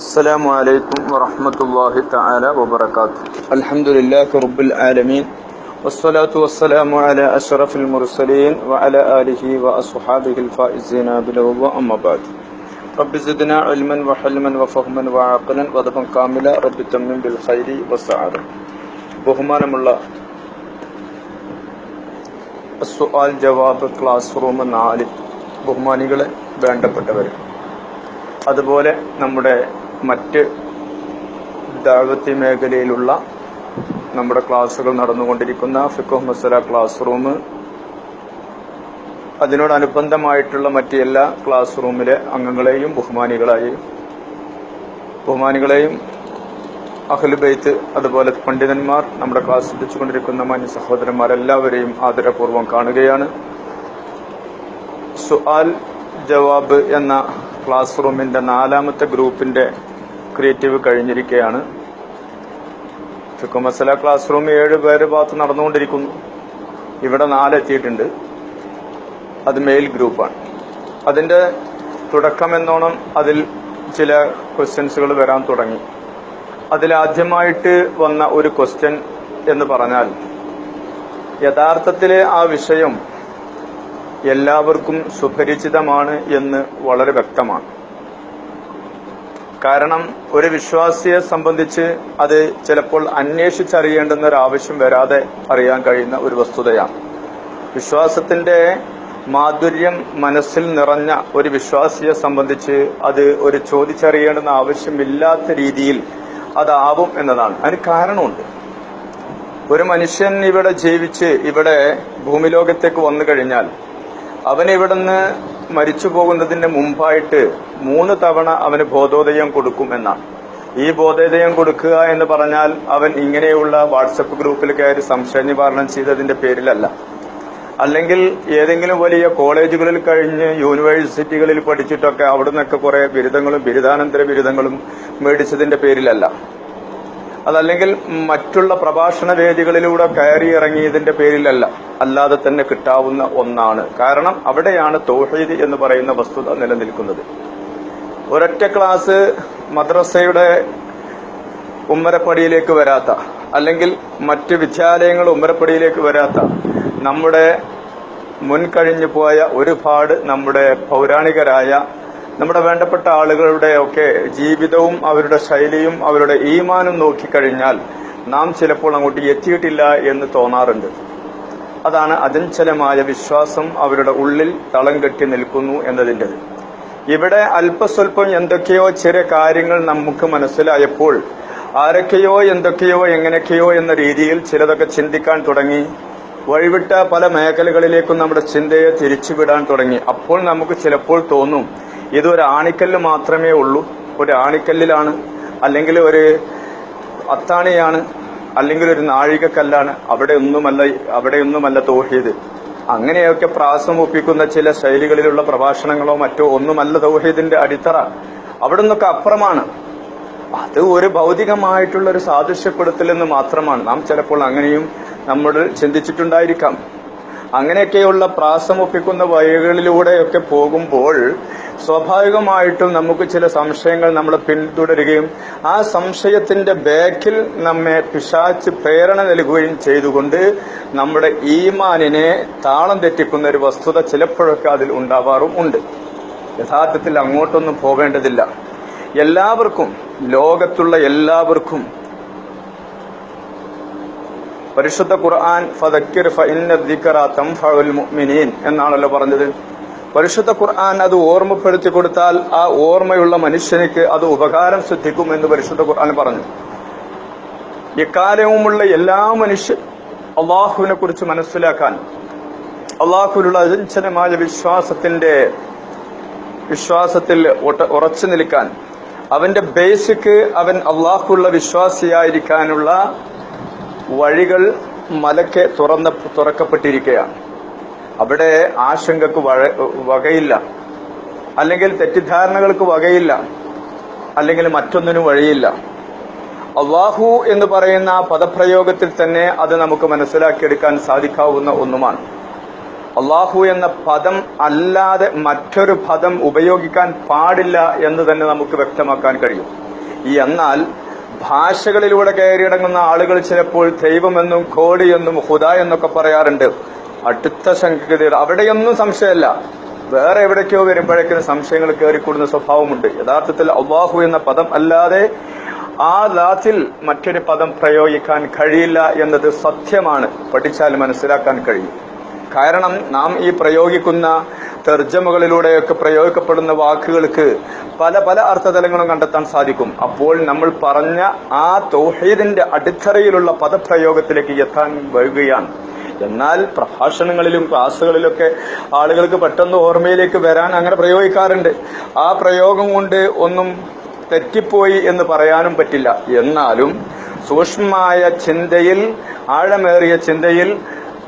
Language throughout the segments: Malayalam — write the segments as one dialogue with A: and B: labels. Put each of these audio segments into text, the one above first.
A: السلام عليكم ورحمة الله تعالى وبركاته الحمد لله رب العالمين والصلاة والسلام على أشرف المرسلين وعلى آله وأصحابه الفائزين بالهوى أما بعد رب زدنا علما وحلما وفهما وعقلا وضبا كاملا رب تمم بالخير والسعادة ബഹുമാനമുള്ള സുആൽ ജവാബ് ക്ലാസ് റൂം നാല് ബഹുമാനികളെ വേണ്ടപ്പെട്ടവർ അതുപോലെ നമ്മുടെ മറ്റ് ദാവത്തി മേഖലയിലുള്ള നമ്മുടെ ക്ലാസ്സുകൾ നടന്നുകൊണ്ടിരിക്കുന്ന ഫിഖോ മസല ക്ലാസ് റൂം അതിനോടനുബന്ധമായിട്ടുള്ള മറ്റ് എല്ലാ ക്ലാസ് റൂമിലെ അംഗങ്ങളെയും ബഹുമാനികളായി ബഹുമാനികളെയും അഖിലുബൈത്ത് അതുപോലെ പണ്ഡിതന്മാർ നമ്മുടെ ക്ലാസ് ശ്രദ്ധിച്ചുകൊണ്ടിരിക്കുന്ന മാന്യ സഹോദരന്മാരെല്ലാവരെയും ആദരപൂർവം കാണുകയാണ്. സുആൽ ജവാബ് എന്ന ക്ലാസ് റൂമിന്റെ നാലാമത്തെ ഗ്രൂപ്പിന്റെ ക്രിയേറ്റീവ് കഴിഞ്ഞിരിക്കുകയാണ് ചുക്കുമസല മസല ക്ലാസ് റൂം ഏഴ് പേര് ഭാഗത്ത് നടന്നുകൊണ്ടിരിക്കുന്നു. ഇവിടെ നാലെത്തിയിട്ടുണ്ട്. അത് മെയിൽ ഗ്രൂപ്പാണ് അതിന്റെ തുടക്കമെന്നോണം അതിൽ ചില ക്വസ്റ്റ്യൻസുകൾ വരാൻ തുടങ്ങി. അതിലാദ്യമായിട്ട് വന്ന ഒരു ക്വസ്റ്റ്യൻ എന്ന് പറഞ്ഞാൽ യഥാർത്ഥത്തിലെ ആ വിഷയം എല്ലാവർക്കും സുപരിചിതമാണ് എന്ന് വളരെ വ്യക്തമാണ്. കാരണം ഒരു വിശ്വാസിയെ സംബന്ധിച്ച് അത് ചിലപ്പോൾ അന്വേഷിച്ചറിയേണ്ടുന്ന ഒരു ആവശ്യം വരാതെ അറിയാൻ കഴിയുന്ന ഒരു വസ്തുതയാണ്. വിശ്വാസത്തിന്റെ മാധുര്യം മനസ്സിൽ നിറഞ്ഞ ഒരു വിശ്വാസിയെ സംബന്ധിച്ച് അത് ഒരു ചോദിച്ചറിയേണ്ടുന്ന ആവശ്യമില്ലാത്ത രീതിയിൽ അതാവും എന്നതാണ്. അതിന് കാരണമുണ്ട്. ഒരു മനുഷ്യൻ ഇവിടെ ജീവിച്ച് ഇവിടെ ഭൂമിലോകത്തേക്ക് വന്നു കഴിഞ്ഞാൽ അവൻ ഇവിടുന്ന് മരിച്ചു പോകുന്നതിന് മുമ്പായിട്ട് മൂന്ന് തവണ അവന് ബോധോദയം കൊടുക്കും എന്നാണ്. ഈ ബോധോദയം കൊടുക്കുക എന്ന് പറഞ്ഞാൽ അവൻ ഇങ്ങനെയുള്ള വാട്സപ്പ് ഗ്രൂപ്പിൽ കയറി സംശയ നിവാരണം ചെയ്തതിന്റെ പേരിലല്ല. അല്ലെങ്കിൽ ഏതെങ്കിലും വലിയ കോളേജുകളിൽ കഴിഞ്ഞ് യൂണിവേഴ്സിറ്റികളിൽ പഠിച്ചിട്ടൊക്കെ അവിടെ നിന്നൊക്കെ കുറെ ബിരുദങ്ങളും ബിരുദാനന്തര ബിരുദങ്ങളും മേടിച്ചതിന്റെ പേരിലല്ല. അതല്ലെങ്കിൽ മറ്റുള്ള പ്രഭാഷണ വേദികളിലൂടെ കയറി ഇറങ്ങിയതിന്റെ പേരിലല്ല. അല്ലാതെ തന്നെ കിട്ടാവുന്ന ഒന്നാണ്. കാരണം അവിടെയാണ് തൗഹീദ് എന്ന് പറയുന്ന വസ്തുത നിലനിൽക്കുന്നത്. ഒരൊറ്റ ക്ലാസ് മദ്രസയുടെ ഉമ്മരപ്പടിയിലേക്ക് വരാത്ത അല്ലെങ്കിൽ മറ്റ് വിദ്യാലയങ്ങൾ ഉമ്മരപ്പടിയിലേക്ക് വരാത്ത നമ്മുടെ മുൻകഴിഞ്ഞു പോയ ഒരുപാട് നമ്മുടെ പൗരാണികരായ നമ്മുടെ വേണ്ടപ്പെട്ട ആളുകളുടെ ഒക്കെ ജീവിതവും അവരുടെ ശൈലിയും അവരുടെ ഈമാനും നോക്കിക്കഴിഞ്ഞാൽ നാം ചിലപ്പോൾ അങ്ങോട്ട് എത്തിയിട്ടില്ല എന്ന് തോന്നാറുണ്ട്. അതാണ് അചഞ്ചലമായ വിശ്വാസം അവരുടെ ഉള്ളിൽ തളം കെട്ടി നിൽക്കുന്നു എന്നതിന്റെത് ഇവിടെ അല്പസ്വല്പം എന്തൊക്കെയോ ചെറിയ കാര്യങ്ങൾ നമുക്ക് മനസ്സിലായപ്പോൾ ആരൊക്കെയോ എന്തൊക്കെയോ എങ്ങനെയൊക്കെയോ എന്ന രീതിയിൽ ചിലതൊക്കെ ചിന്തിക്കാൻ തുടങ്ങി. വഴിവിട്ട പല മേഖലകളിലേക്കും നമ്മുടെ ചിന്തയെ തിരിച്ചുവിടാൻ തുടങ്ങി. അപ്പോൾ നമുക്ക് ചിലപ്പോൾ തോന്നും ഇതൊരു ആണിക്കല്ല് മാത്രമേ ഉള്ളൂ. ഒരു ആണിക്കല്ലിലാണ് അല്ലെങ്കിൽ ഒരു അത്താണിയാണ് അല്ലെങ്കിൽ ഒരു നാഴികക്കല്ലാണ്. അവിടെ ഒന്നുമല്ല അവിടെ ഒന്നുമല്ല തൗഹീദ്. അങ്ങനെയൊക്കെ പ്രാസം ഒപ്പിക്കുന്ന ചില ശൈലികളിലുള്ള പ്രഭാഷണങ്ങളോ മറ്റോ ഒന്നുമല്ല തൗഹീദിന്റെ അടിത്തറ. അവിടെ നിന്നൊക്കെ അപ്പുറമാണ്. അത് ഒരു ഭൗതികമായിട്ടുള്ള ഒരു സാദൃശ്യപ്പെടുത്തൽ എന്ന് മാത്രമാണ്. നാം ചിലപ്പോൾ അങ്ങനെയും നമ്മൾ ചിന്തിച്ചിട്ടുണ്ടായിരിക്കാം. അങ്ങനെയൊക്കെയുള്ള പ്രാസം ഒപ്പിക്കുന്ന വഴികളിലൂടെയൊക്കെ പോകുമ്പോൾ സ്വാഭാവികമായിട്ടും നമുക്ക് ചില സംശയങ്ങൾ നമ്മൾ പിന്തുടരുകയും ആ സംശയത്തിന്റെ ബാക്കിൽ നമ്മെ പിശാച്ച് പ്രേരണ നൽകുകയും ചെയ്തുകൊണ്ട് നമ്മുടെ ഈമാനിനെ താളം തെറ്റിക്കുന്ന ഒരു വസ്തുത ചിലപ്പോഴൊക്കെ അതിൽ ഉണ്ടാവാറും ഉണ്ട്. യഥാർത്ഥത്തിൽ അങ്ങോട്ടൊന്നും പോകേണ്ടതില്ല. എല്ലാവർക്കും ലോകത്തുള്ള എല്ലാവർക്കും പരിശുദ്ധ ഖുർആൻ ഫതക്കിർ ഫഇന്ന ദിക്റ തംഫഉൽ മുഅ്മിനീൻ എന്നാണല്ലോ പറഞ്ഞത്. പരിശുദ്ധ ഖുർആൻ അത് ഓർമ്മപ്പെടുത്തി കൊടുത്താൽ ആ ഓർമ്മയുള്ള മനുഷ്യനിക്ക് അത് ഉപകാരം സിദ്ധിക്കും എന്ന് പരിശുദ്ധ ഖുർആൻ പറഞ്ഞു. ഇക്കാലവുമുള്ള എല്ലാ മനുഷ്യൻ അള്ളാഹുവിനെ കുറിച്ച് മനസ്സിലാക്കാൻ അള്ളാഹുവിനുള്ള അജഞ്ചനമായ വിശ്വാസത്തിന്റെ വിശ്വാസത്തിൽ ഉറച്ചു നിൽക്കാൻ അവന്റെ ബേസിക് അവൻ അള്ളാഹുള്ള വിശ്വാസിയായിരിക്കാനുള്ള വഴികൾ മലക്കെ തുറന്ന തുറക്കപ്പെട്ടിരിക്കുകയാണ്. അവിടെ ആശങ്കക്ക് വകയില്ല. അല്ലെങ്കിൽ തെറ്റിദ്ധാരണകൾക്ക് വകയില്ല. അല്ലെങ്കിൽ മറ്റൊന്നിനും വഴിയില്ല. അള്ളാഹു എന്ന് പറയുന്ന പദപ്രയോഗത്തിൽ തന്നെ അത് നമുക്ക് മനസ്സിലാക്കിയെടുക്കാൻ സാധിക്കാവുന്ന ഒന്നുമാണ്. അള്ളാഹു എന്ന പദം അല്ലാതെ മറ്റൊരു പദം ഉപയോഗിക്കാൻ പാടില്ല എന്ന് തന്നെ നമുക്ക് വ്യക്തമാക്കാൻ കഴിയും. എന്നാൽ ഭാഷകളിലൂടെ കയറിയിടങ്ങുന്ന ആളുകൾ ചിലപ്പോൾ ദൈവമെന്നും കോടിയെന്നും ഹുദ എന്നൊക്കെ പറയാറുണ്ട്. അടുത്ത സംഗതികൾ അവിടെയൊന്നും സംശയമല്ല. വേറെ എവിടേക്കോ വരുമ്പോഴേക്കും സംശയങ്ങൾ കയറിക്കൂടുന്ന സ്വഭാവമുണ്ട്. യഥാർത്ഥത്തിൽ അള്ളാഹു എന്ന പദം അല്ലാതെ ആ ദാത്തിൽ മറ്റൊരു പദം പ്രയോഗിക്കാൻ കഴിയില്ല എന്നത് സത്യമാണ്. പഠിച്ചാൽ മനസ്സിലാക്കാൻ കഴിയും. കാരണം നാം ഈ പ്രയോഗിക്കുന്ന തെർജമകളിലൂടെയൊക്കെ പ്രയോഗിക്കപ്പെടുന്ന വാക്കുകൾക്ക് പല പല അർത്ഥതലങ്ങളും കണ്ടെത്താൻ സാധിക്കും. അപ്പോൾ നമ്മൾ പറഞ്ഞ ആ തൗഹീദിന്റെ അടിത്തറയിലുള്ള പദപ്രയോഗത്തിലേക്ക് എത്താൻ വരികയാണ് എന്നാൽ പ്രഭാഷണങ്ങളിലും ക്ലാസ്സുകളിലൊക്കെ ആളുകൾക്ക് പെട്ടെന്ന് ഓർമ്മയിലേക്ക് വരാൻ അങ്ങനെ പ്രയോഗിക്കാറുണ്ട്. ആ പ്രയോഗം കൊണ്ട് ഒന്നും തെറ്റിപ്പോയി എന്ന് പറയാനും പറ്റില്ല. എന്നാലും സൂക്ഷ്മമായ ചിന്തയിൽ ആഴമേറിയ ചിന്തയിൽ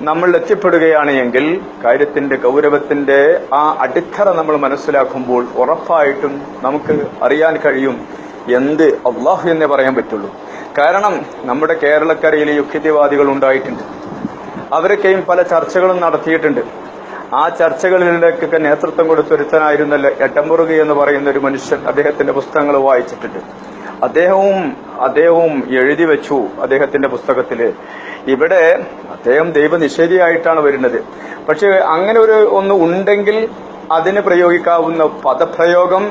A: നമ്മൾ എത്തിപ്പെടുകയാണ് എങ്കിൽ കാര്യത്തിന്റെ ഗൗരവത്തിന്റെ ആ അടിത്തറ നമ്മൾ മനസ്സിലാക്കുമ്പോൾ ഉറപ്പായിട്ടും നമുക്ക് അറിയാൻ കഴിയും എന്ത് അള്ളാഹു എന്നേ പറയാൻ പറ്റുള്ളൂ. കാരണം നമ്മുടെ കേരളക്കരയിൽ യുക്തിവാദികൾ ഉണ്ടായിട്ടുണ്ട്. അവരൊക്കെയും പല ചർച്ചകളും നടത്തിയിട്ടുണ്ട്. ആ ചർച്ചകളിലേക്കൊക്കെ നേതൃത്വം കൊടുത്തൊരുത്തനായിരുന്നല്ലോ എട്ടമുറുകി എന്ന് പറയുന്ന ഒരു മനുഷ്യൻ അദ്ദേഹത്തിന്റെ പുസ്തകങ്ങൾ വായിച്ചിട്ടുണ്ട്. അദ്ദേഹവും അദ്ദേഹവും എഴുതി വെച്ചു അദ്ദേഹത്തിന്റെ പുസ്തകത്തിൽ. ഇവിടെ അദ്ദേഹം ദൈവനിഷേധിയായിട്ടാണ് വരുന്നത്. പക്ഷെ അങ്ങനെ ഒരു ഒന്ന് ഉണ്ടെങ്കിൽ അതിന് പ്രയോഗിക്കാവുന്ന പദപ്രയോഗം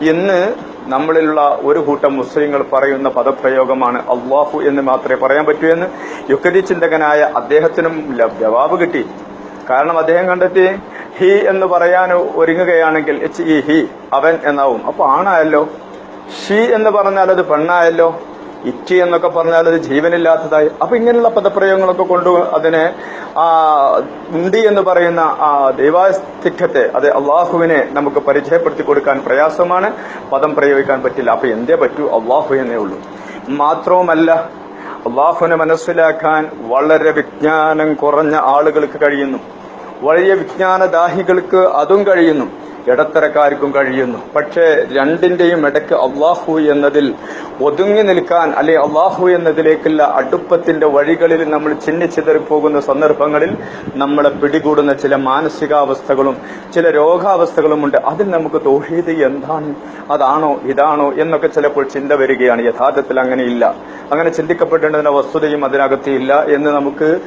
A: ഇന്ന് നമ്മളിലുള്ള ഒരു കൂട്ടം മുസ്ലിങ്ങൾ പറയുന്ന പദപ്രയോഗമാണ് അള്ളാഹു എന്ന് മാത്രമേ പറയാൻ പറ്റൂ എന്ന് യുക്തി ചിന്തകനായ അദ്ദേഹത്തിനും ജവാബ് കിട്ടി. കാരണം അദ്ദേഹം കണ്ടെത്തി ഹി എന്ന് പറയാൻ ഒരുങ്ങുകയാണെങ്കിൽ എച്ച് ഇ ഹി അവൻ എന്നാവും. അപ്പൊ ആണായല്ലോ. ഷി എന്ന് പറഞ്ഞാൽ അത് പെണ്ണായല്ലോ. ഇറ്റി എന്നൊക്കെ പറഞ്ഞാൽ അത് ജീവനില്ലാത്തതായി. അപ്പൊ ഇങ്ങനെയുള്ള പദപ്രയോഗങ്ങളൊക്കെ കൊണ്ട് അതിനെ ആ ഉണ്ടി എന്ന് പറയുന്ന ആ ദൈവാസ്തിക്യത്തെ അത് അള്ളാഹുവിനെ നമുക്ക് പരിചയപ്പെടുത്തി കൊടുക്കാൻ പ്രയാസമാണ് പദം പ്രയോഗിക്കാൻ പറ്റില്ല. അപ്പൊ എന്തേ പറ്റൂ? അള്ളാഹു എന്നേ ഉള്ളൂ. മാത്രവുമല്ല അള്ളാഹുവിനെ മനസ്സിലാക്കാൻ വളരെ വിജ്ഞാനം കുറഞ്ഞ ആളുകൾക്ക് കഴിയുന്നു. വലിയ വിജ്ഞാനദാഹികൾക്ക് അതും കഴിയുന്നു. ഇടത്തരക്കാർക്കും കഴിയുന്നു. പക്ഷേ രണ്ടിന്റെയും ഇടയ്ക്ക് അള്ളാഹു എന്നതിൽ ഒതുങ്ങി നിൽക്കാൻ അല്ലെ അള്ളാഹു എന്നതിലേക്കുള്ള അടുപ്പത്തിന്റെ വഴികളിൽ നമ്മൾ ചിന്നിച്ചിതറിപ്പോകുന്ന സന്ദർഭങ്ങളിൽ നമ്മളെ പിടികൂടുന്ന ചില മാനസികാവസ്ഥകളും ചില രോഗാവസ്ഥകളും ഉണ്ട് അതിൽ നമുക്ക് തോഹീദ് എന്താണ്? അതാണോ? ഇതാണോ? എന്നൊക്കെ ചിലപ്പോൾ ചിന്ത വരികയാണ്. യഥാർത്ഥത്തിൽ അങ്ങനെയില്ല. അങ്ങനെ ചിന്തിക്കപ്പെടേണ്ടതിന്റെ വസ്തുതയും അതിനകത്തില്ല എന്ന് നമുക്ക്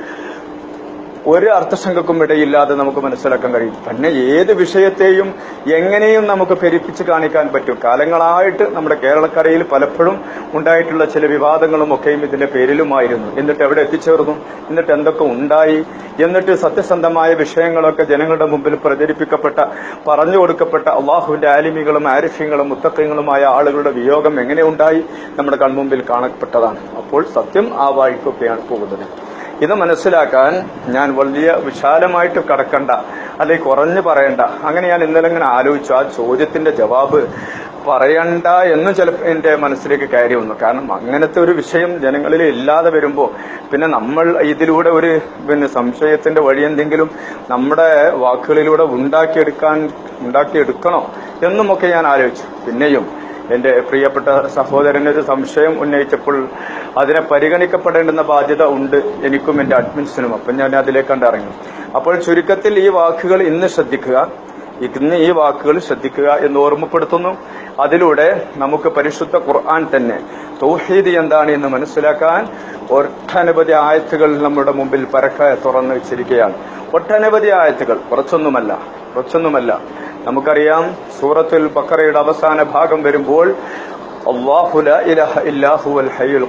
A: ഒരു അർത്ഥശങ്കക്കും ഇടയില്ലാതെ നമുക്ക് മനസ്സിലാക്കാൻ കഴിയും. തന്നെ ഏത് വിഷയത്തെയും എങ്ങനെയും നമുക്ക് പെരുപ്പിച്ച് കാണിക്കാൻ പറ്റും. കാലങ്ങളായിട്ട് നമ്മുടെ കേരളക്കരയിൽ പലപ്പോഴും ഉണ്ടായിട്ടുള്ള ചില വിവാദങ്ങളും ഒക്കെയും ഇതിന്റെ പേരിലുമായിരുന്നു. എന്നിട്ട് എവിടെ എത്തിച്ചേർന്നു? എന്നിട്ട് എന്തൊക്കെ ഉണ്ടായി? എന്നിട്ട് സത്യസന്ധമായ വിഷയങ്ങളൊക്കെ ജനങ്ങളുടെ മുമ്പിൽ പ്രചരിപ്പിക്കപ്പെട്ട പറഞ്ഞു കൊടുക്കപ്പെട്ട അള്ളാഹുവിന്റെ ആലിമികളും ആരിഫ്യങ്ങളും മുത്തക്കങ്ങളുമായ ആളുകളുടെ വിയോഗം എങ്ങനെ ഉണ്ടായി? നമ്മുടെ കൺമുമ്പിൽ കാണപ്പെട്ടതാണ്. അപ്പോൾ സത്യം ആ വായിക്കൊക്കെയാണ് പോകുന്നത്. ഇത് മനസ്സിലാക്കാൻ ഞാൻ വലിയ വിശാലമായിട്ട് കടക്കണ്ട അല്ലെങ്കിൽ കുറഞ്ഞു പറയണ്ട. അങ്ങനെ ഞാൻ ഇന്നലെ ഇങ്ങനെ ആലോചിച്ചു ആ ചോദ്യത്തിന്റെ ജവാബ് പറയണ്ട എന്ന് ചിലപ്പോൾ എന്റെ മനസ്സിലേക്ക് കയറി വന്നു. കാരണം അങ്ങനത്തെ ഒരു വിഷയം ജനങ്ങളിൽ ഇല്ലാതെ വരുമ്പോൾ പിന്നെ നമ്മൾ ഇതിലൂടെ ഒരു പിന്നെ സംശയത്തിന്റെ വഴി എന്തെങ്കിലും നമ്മുടെ വാക്കുകളിലൂടെ ഉണ്ടാക്കിയെടുക്കാൻ ഉണ്ടാക്കിയെടുക്കണോ എന്നുമൊക്കെ ഞാൻ ആലോചിച്ചു. പിന്നെയും എന്റെ പ്രിയപ്പെട്ട സഹോദരനൊരു സംശയം ഉന്നയിച്ചപ്പോൾ അതിനെ പരിഗണിക്കപ്പെടേണ്ടുന്ന ബാധ്യത ഉണ്ട് എനിക്കും എന്റെ അഡ്മിൻസിനും. അപ്പം ഞാൻ അതിലേക്ക് ഇറങ്ങി. അപ്പോൾ ചുരുക്കത്തിൽ ഈ വാക്കുകൾ ഇന്ന് ശ്രദ്ധിക്കുക. ഇന്ന് ഈ വാക്കുകൾ ശ്രദ്ധിക്കുക എന്ന് ഓർമ്മപ്പെടുത്തുന്നു. അതിലൂടെ നമുക്ക് പരിശുദ്ധ ഖുർആൻ തന്നെ തൗഹീദ് എന്താണ് എന്ന് മനസ്സിലാക്കാൻ ഒട്ടനവധി ആയത്തുകൾ നമ്മുടെ മുമ്പിൽ പരക്കെ തുറന്നു വെച്ചിരിക്കുകയാണ്. ഒട്ടനവധി ആയത്തുകൾ കുറച്ചൊന്നുമല്ല. കുറച്ചൊന്നുമല്ല നമുക്കറിയാം സൂറത്തുൽ ബക്കറയുടെ അവസാന ഭാഗം വരുമ്പോൾ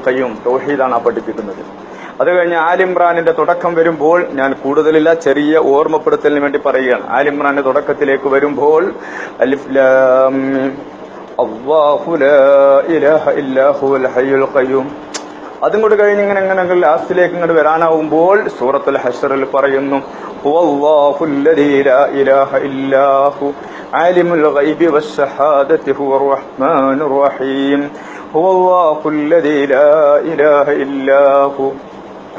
A: ഖയ്യൂം പഠിപ്പിക്കുന്നത്. അത് കഴിഞ്ഞ് ആലിമ്രാനിന്റെ തുടക്കം വരുമ്പോൾ ഞാൻ കൂടുതലില്ല ചെറിയ ഓർമ്മപ്പെടുത്തലിന് വേണ്ടി പറയുകയാണ്. ആലിമ്രാന്റെ തുടക്കത്തിലേക്ക് വരുമ്പോൾ അലിഫ് ഇലാഹ ഇല്ലാഹു ഹയ്യുൽ ഖയ്യൂം അതും കൂടി കഴിഞ്ഞ് ഇങ്ങനെ ഇങ്ങനെ ലാസ്റ്റിലേക്ക് ഇങ്ങോട്ട് വരാനാവുമ്പോൾ സൂറത്തുൽ ഹഷറിൽ പറയുന്നു ഹുവല്ലാഹു ഇലാഹ ഇല്ലാഹു വസ്സഹാദത്തി ഹുവർ റഹ്മാനുർ റഹീം ഹുവല്ലാഹു അല്ലദീ ലാ ഇലാഹ ഇല്ലാഹു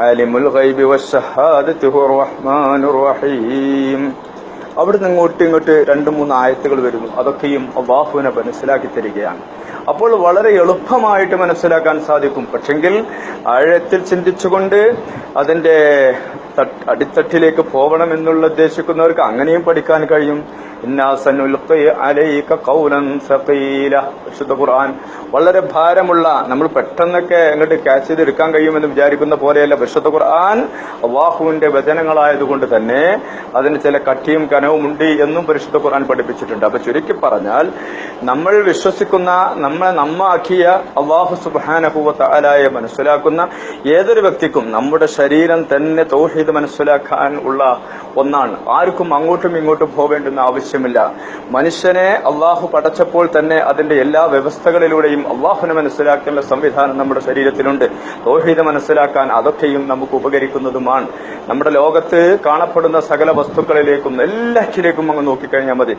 A: ആലിമുൽ ഗൈബി വസ്സഹാദത്തി ഹുവർ റഹ്മാനുർ റഹീം. അവിടുന്ന് ഇങ്ങോട്ട് ഇങ്ങോട്ട് രണ്ട് മൂന്ന് ആയത്തുകൾ വരുന്നു. അതൊക്കെയും അള്ളാഹുവിനെ മനസ്സിലാക്കി തരികയാണ്. അപ്പോൾ വളരെ എളുപ്പമായിട്ട് മനസ്സിലാക്കാൻ സാധിക്കും. പക്ഷെങ്കിൽ ആഴത്തിൽ ചിന്തിച്ചുകൊണ്ട് തട്ട്- അടിത്തട്ടിലേക്ക് പോകണം എന്നുള്ള ഉദ്ദേശിക്കുന്നവർക്ക് അങ്ങനെയും പഠിക്കാൻ കഴിയും. വിശുദ്ധ ഖുർആൻ. വളരെ ഭാരമുള്ള നമ്മൾ പെട്ടെന്നൊക്കെ അങ്ങോട്ട് ക്യാച്ച് ചെയ്ത് എടുക്കാൻ കഴിയുമെന്ന് വിചാരിക്കുന്ന പോലെയല്ല വിശുദ്ധ ഖുർആൻ അള്ളാഹുവിന്റെ വചനങ്ങളായതുകൊണ്ട് തന്നെ അതിന് ചില കട്ടിയും കനവും ഉണ്ട് എന്നും പരിശുദ്ധ ഖുർആൻ പഠിപ്പിച്ചിട്ടുണ്ട്. അപ്പൊ ചുരുക്കി പറഞ്ഞാൽ നമ്മൾ വിശ്വസിക്കുന്ന നമ്മളെ നമ്മാക്കിയ അള്ളാഹു സുബാനഹുവ ആലായെ മനസ്സിലാക്കുന്ന ഏതൊരു വ്യക്തിക്കും നമ്മുടെ ശരീരം തന്നെ തൗഹീദ് മനസ്സിലാക്കാൻ ഉള്ള ഒന്നാണ്. ആർക്കും അങ്ങോട്ടും ഇങ്ങോട്ടും പോവേണ്ടുന്ന ആവശ്യമില്ല. മനുഷ്യനെ അള്ളാഹു പടച്ചപ്പോൾ തന്നെ അതിന്റെ എല്ലാ വ്യവസ്ഥകളിലൂടെയും അള്ളാഹുനെ മനസ്സിലാക്കേണ്ട സംവിധാനം നമ്മുടെ ശരീരത്തിലുണ്ട്. തൗഹീദ് മനസ്സിലാക്കാൻ അതൊക്കെയും നമുക്ക് ഉപകരിക്കുന്നതുമാണ്. നമ്മുടെ ലോകത്ത് കാണപ്പെടുന്ന സകല വസ്തുക്കളിലേക്കും എല്ലാറ്റിലേക്കും അങ്ങ് നോക്കിക്കഴിഞ്ഞാൽ മതി.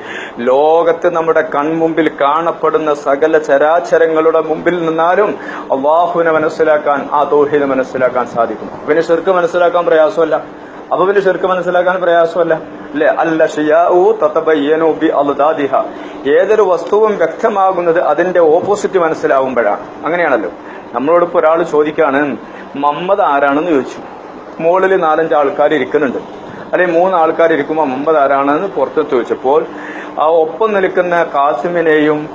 A: ലോകത്ത് നമ്മുടെ കൺമുമ്പിൽ കാണപ്പെടുന്ന സകല ചരാചരങ്ങളുടെ മുമ്പിൽ നിന്നാലും അള്ളാഹുവിനെ മനസ്സിലാക്കാൻ ആ തൗഹീദ് മനസ്സിലാക്കാൻ സാധിക്കും. പിന്നെ ശിർക്ക് മനസ്സിലാക്കാൻ പ്രയാസമല്ല. അപ്പൊ പിന്നെ ശിർക്ക് മനസ്സിലാക്കാൻ പ്രയാസമല്ല. അല്ലെ അല്ല ഷിയാഉ ബി അൽദാദിഹ ഏതൊരു വസ്തുവും വ്യക്തമാകുന്നത് അതിന്റെ ഓപ്പോസിറ്റ് മനസ്സിലാവുമ്പോഴാണ്. അങ്ങനെയാണല്ലോ. നമ്മളോടിപ്പോ ഒരാൾ ചോദിക്കാണ് മമ്മദ് ആരാണെന്ന് ചോദിച്ചു? മുകളിൽ നാലഞ്ച് ആൾക്കാർ ഇരിക്കുന്നുണ്ട്. അല്ലെങ്കിൽ മൂന്ന് ആൾക്കാർ ഇരിക്കുമ്പോൾ മുമ്പത് ആരാണെന്ന് പുറത്ത് ചോദിച്ചപ്പോൾ ആ ഒപ്പം നിൽക്കുന്ന കാസിമിനെയും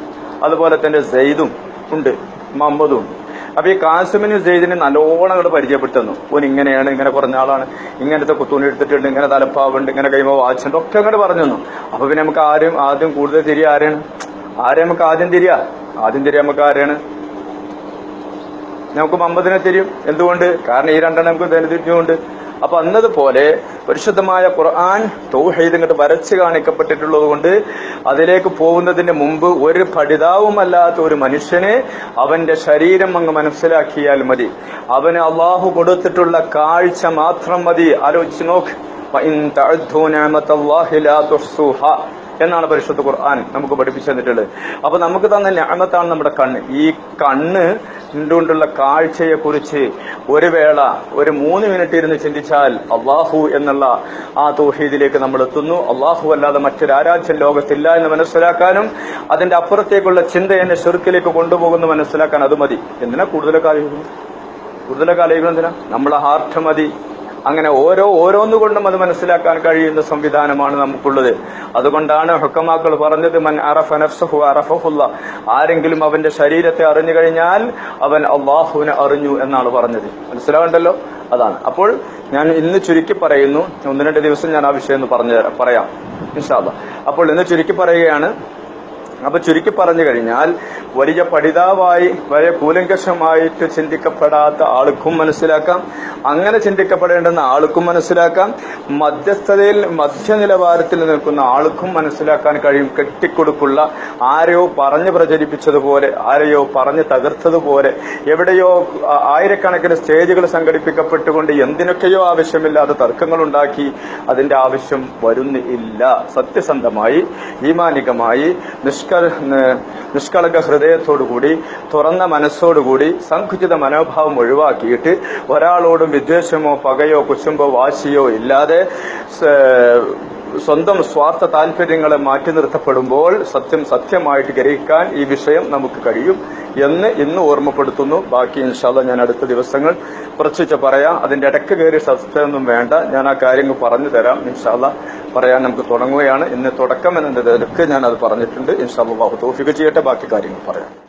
A: അതുപോലെ തന്നെ സെയ്ദും ഉണ്ട് മുഹമ്മദും ഉണ്ട്. അപ്പൊ ഈ കാസിമിന് സെയ്ദിനെ നല്ലോണം അങ്ങോട്ട് പരിചയപ്പെടുത്തുന്നു. ഓൻ ഇങ്ങനെയാണ് ഇങ്ങനെ കുറഞ്ഞ ആളാണ് ഇങ്ങനത്തെ കുത്തൂണി എടുത്തിട്ടുണ്ട് ഇങ്ങനെ തലപ്പാവുണ്ട് ഇങ്ങനെ കൈമ വാച്ചുണ്ട് ഒക്കെ അങ്ങോട്ട് പറഞ്ഞു തന്നു. അപ്പൊ പിന്നെ നമുക്ക് ആരും ആദ്യം കൂടുതൽ തിരിയ ആരാണ്? ആരെ നമുക്ക് ആദ്യം തിരിയാ? ആദ്യം തിരിയാ നമുക്ക് ആരാണ്? നമുക്ക് മമ്പതിനെ തരും. എന്തുകൊണ്ട്? കാരണം ഈ രണ്ടെണ്ണം നമുക്ക് ധനതിരിഞ്ഞുകൊണ്ട് അപ്പൊ അന്നതുപോലെ പരിശുദ്ധമായ ഖുർആൻ തൗഹീദ് ഇങ്ങോട്ട് വരച്ച് കാണിക്കപ്പെട്ടിട്ടുള്ളത് കൊണ്ട് അതിലേക്ക് പോകുന്നതിന് മുമ്പ് ഒരു പഠിതാവുമല്ലാത്ത ഒരു മനുഷ്യനെ അവന്റെ ശരീരം അങ്ങ് മനസ്സിലാക്കിയാൽ മതി. അവന് അള്ളാഹു കൊടുത്തിട്ടുള്ള കാഴ്ച മാത്രം മതി. ആലോചിച്ച് നോക്ക്. എന്നാണ് പരിശുദ്ധ ഖുർആൻ നമുക്ക് പഠിപ്പിച്ചു തന്നിട്ടുള്ളത്. അപ്പൊ നമുക്ക് തന്ന ഞാനത്താണ് നമ്മുടെ കണ്ണ്. ഈ കണ്ണ് കൊണ്ടുള്ള കാഴ്ചയെ കുറിച്ച് ഒരു വേള ഒരു മൂന്ന് മിനിറ്റ് ഇരുന്ന് ചിന്തിച്ചാൽ അള്ളാഹു എന്നുള്ള ആ തോഷീദിലേക്ക് നമ്മൾ എത്തുന്നു. അള്ളാഹു അല്ലാതെ മറ്റൊരു ആരാധ്യൻ ലോകത്തില്ല എന്ന് മനസ്സിലാക്കാനും അതിന്റെ അപ്പുറത്തേക്കുള്ള ചിന്ത എന്നെ ചെറുക്കിലേക്ക് കൊണ്ടുപോകുന്നു മനസ്സിലാക്കാൻ അത് മതി. എന്തിനാ കൂടുതലൊക്കെ ആലോചിക്കുന്നു? കൂടുതലൊക്കെ ആലോചിക്കുന്നത് എന്തിനാ? നമ്മളെ ഹാർട്ട് മതി. അങ്ങനെ ഓരോ ഓരോന്നുകൊണ്ടും അത് മനസ്സിലാക്കാൻ കഴിയുന്ന സംവിധാനമാണ് നമുക്കുള്ളത്. അതുകൊണ്ടാണ് ഹുക്കമാക്കൾ പറഞ്ഞത് മൻ അറഫ നഫ്സഹു അറഫഹുല്ല. ആരെങ്കിലും അവന്റെ ശരീരത്തെ അറിഞ്ഞു കഴിഞ്ഞാൽ അവൻ അള്ളാഹുവിനെ അറിഞ്ഞു എന്നാണ് പറഞ്ഞത്. മനസ്സിലാവണ്ടല്ലോ? അതാണ്. അപ്പോൾ ഞാൻ ഇന്ന് ചുരുക്കി പറയുന്നു. ഒന്ന് രണ്ട് ദിവസം ഞാൻ ആ വിഷയം ഒന്ന് പറഞ്ഞു തരാം പറയാം. ഇൻഷാല്ല അപ്പോൾ ഇന്ന് ചുരുക്കി പറയുകയാണ് അപ്പൊ ചുരുക്കി പറഞ്ഞു കഴിഞ്ഞാൽ വലിയ പഠിതാവായി വലിയ കൂലങ്കഷമായിട്ട് ചിന്തിക്കപ്പെടാത്ത ആൾക്കും മനസ്സിലാക്കാം. അങ്ങനെ ചിന്തിക്കപ്പെടേണ്ടുന്ന ആൾക്കും മനസ്സിലാക്കാം. മധ്യസ്ഥതയിൽ മധ്യനിലവാരത്തിൽ നിൽക്കുന്ന ആൾക്കും മനസ്സിലാക്കാൻ കഴിയും. കെട്ടിക്കൊടുക്കുള്ള ആരെയോ പറഞ്ഞു പ്രചരിപ്പിച്ചതുപോലെ ആരെയോ പറഞ്ഞു തകർത്തതുപോലെ എവിടെയോ ആയിരക്കണക്കിന് സ്റ്റേജുകൾ സംഘടിപ്പിക്കപ്പെട്ടുകൊണ്ട് എന്തിനൊക്കെയോ ആവശ്യമില്ലാതെ തർക്കങ്ങൾ ഉണ്ടാക്കി അതിന്റെ ആവശ്യം വരുന്നില്ല. സത്യസന്ധമായി ഈമാനികമായി നിഷ്ക നിഷ്കളങ്ക ഹൃദയത്തോടുകൂടി തുറന്ന മനസ്സോടുകൂടി സങ്കുചിത മനോഭാവം ഒഴിവാക്കിയിട്ട് ഒരാളോടും വിദ്വേഷമോ പകയോ കുശുമ്പോ വാശിയോ ഇല്ലാതെ സ്വന്തം സ്വാർത്ഥ താല്പര്യങ്ങളെ മാറ്റി നിർത്തപ്പെടുമ്പോൾ സത്യം സത്യമായിട്ട് ഗ്രഹിക്കാൻ ഈ വിഷയം നമുക്ക് കഴിയും എന്ന് ഇന്ന് ഓർമ്മപ്പെടുത്തുന്നു. ബാക്കി ഇൻഷാല്ല ഞാൻ അടുത്ത ദിവസങ്ങൾ കുറച്ച് പറയാം. അതിന്റെ ഇടയ്ക്ക് കയറി സത്യമൊന്നും വേണ്ട. ഞാൻ ആ കാര്യങ്ങൾ പറഞ്ഞു തരാം. ഇൻഷാല്ല പറയാൻ നമുക്ക് തുടങ്ങുകയാണ്. ഇന്ന് തുടക്കം നിലയ്ക്ക് ഞാൻ അത് പറഞ്ഞിട്ടുണ്ട്. ഇൻഷാല്ല തോഫിക്ക് ചെയ്യട്ടെ. ബാക്കി കാര്യങ്ങൾ പറയാം.